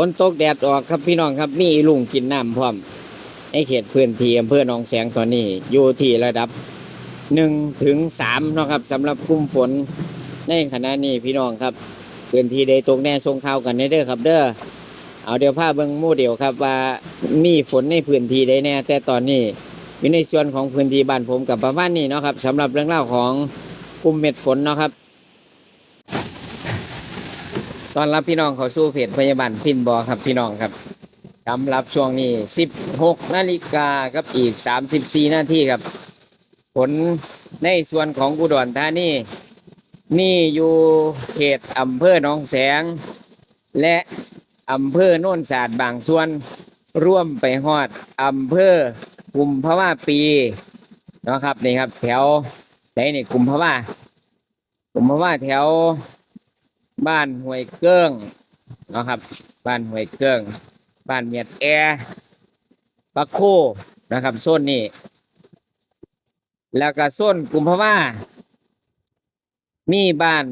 ฝนตกแดดออกครับพี่น้องครับมีลุงกินน้ำพร้อมในเขตพื้นที่อำเภอหนองแสงตอนนี้อยู่ที่ระดับหนึ่งถึงสามนะครับสำหรับกลุ่มฝนในขณะนี้พี่น้องครับพื้นที่ใดตกแน่ทรงข่าวกันเด้อครับ เด้อเอาเดี๋ยวพาเบิ่งมู่เดียวครับว่ามีฝนในพื้นที่ใดแน่ แต่ตอนนี้อยู่ในส่วนของพื้นที่บ้านผมกับประมาณนี้เนาะครับสำหรับเรื่องเล่าวของกลุ่มเม็ดฝนเนาะครับ ตอนรับพี่น้องเขาสู้เพจพยาบาลฟินบอครับพี่น้องครับสำหรับช่วงนี้ 16 นาฬิกากับอีก 34 นาทีครับ ผลในส่วนของอุดรธานีมีอยู่เขตอำเภอหนองแสง และอำเภอโน่นศาสตร์บางส่วน ร่วมไปฮอดอำเภอกุมภาวะปีนะครับนี่ครับ แถวไหนนี่กุมภาวะกุมภาวะแถว บ้านห้วยเกิ้งเนาะครับ บ้านห้วยเกิ้งบ้านเมียดแอร์ปักโคนะครับโซนนี้แล้วก็โซนกุมภาวะมีบ้าน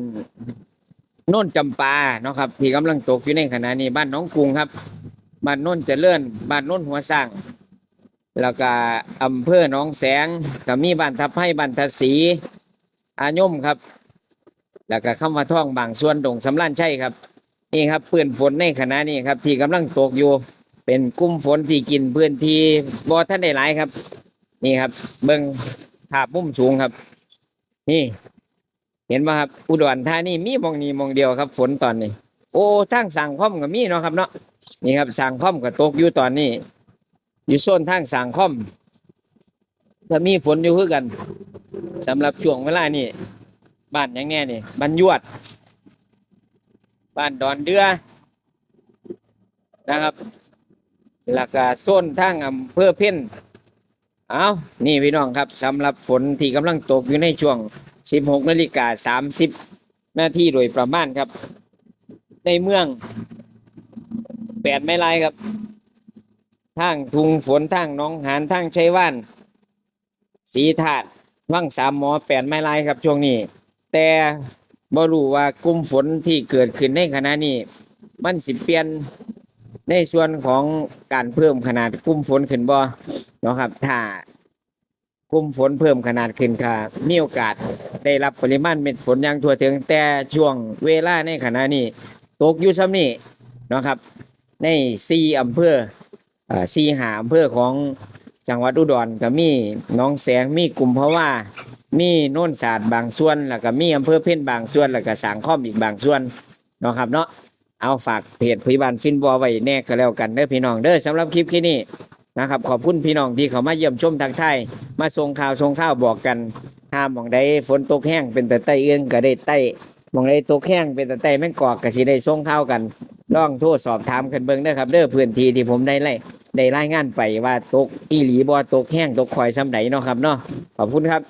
โน่นจำปาเนาะครับที่กำลังตกอยู่ในขณะนี้บ้านน้องกรุงครับ บ้านโน่นเจริญบ้านโน่นหัวสร้างแล้วก็อำเภอหนองแสงก็มีบ้านทับให้บ้านทศีอายมครับ แล้วก็คำว่าท่องบางส่วนดงสำลันใช่ครับ นี่ครับปืนฝนในขณะนี้ครับ ที่กำลังตกอยู่ เป็นกลุ่มฝนที่กินพื้นที่บ่ท่านได้หลายครับ นี่ครับ เบิ้งภาพมุมสูงครับ นี่ เห็นไหมครับ อุดรธานีมีมองนี้มองเดียวครับ ฝนตอนนี้ โอ้ทางสั่งค่อมก็มีเนาะครับเนาะนี่ครับสั่งค่อมก็ตกอยู่ตอนนี้ อยู่โซนทางสั่งค่อมถ้ามีฝนอยู่คือกันสำหรับช่วงเวลานี้ บ้านยังแน่นี่บ้านยวด บ้านดอนเดือนะครับแล้วก็โซนทางอำเภอเพ่นเอานี่พี่น้องครับสำหรับฝนที่กำลังตกอยู่ในช่วง 16นาฬิกา30นาทีโดยประมาณครับ ในเมืองแปดไม่ลายครับทางทุงฝนทางน้องหานทางชัยว่าน สีถาดว่างสามหมอแปดไม้ลายครับช่วงนี้ แต่บ่รู้ว่ากลุ่มฝนที่เกิดขึ้นในขณะนี้ มันสิเปลี่ยนในส่วนของการเพิ่มขนาดกลุ่มฝนขึ้นบ่เนาะครับ ถ้ากลุ่มฝนเพิ่มขนาดขึ้นค่ะมีโอกาสได้รับปริมาณเม็ดฝนอย่างทั่วถึงแต่ช่วงเวลาในขณะนี้ ตกอยู่ซ้ำนี้เนาะครับ ในสี่อำเภออ่าสี่หาอำเภอของจังหวัดอุดรก็มีน้องแสงมีกลุ่มเพราะว่า มีโน่นศาสตร์บางส่วน แล้วก็มีอำเภอเพ่นบางส่วน แล้วก็สางข้อมอีกบางส่วนเนาะครับเนาะเอาฝากเพจพยาบาลฟินบอไว้แน่ก็แล้วกันเด้อพี่น้องเด้อสำหรับคลิปที่นี้นะครับขอบคุณพี่น้องที่เขามาเยี่ยมชมทางไทยมาส่งข่าวส่งข่าวบอกกันห้ามมองใดฝนตกแห้งเป็นแต่ใต้เอื้องก็ได้ใต้มองใดตกแห้งเป็นแต่ใต้แม่งกอกก็สิได้ส่งข่าวกันลองโทรสอบถามกันเบิ่งเด้อครับเด้อพื้นที่ที่ผมได้ไล่ได้รายงานไปว่าตกอีหลีบ่ตกแห้งตกคอยซ้ำใดเนาะครับเนาะขอบคุณครับ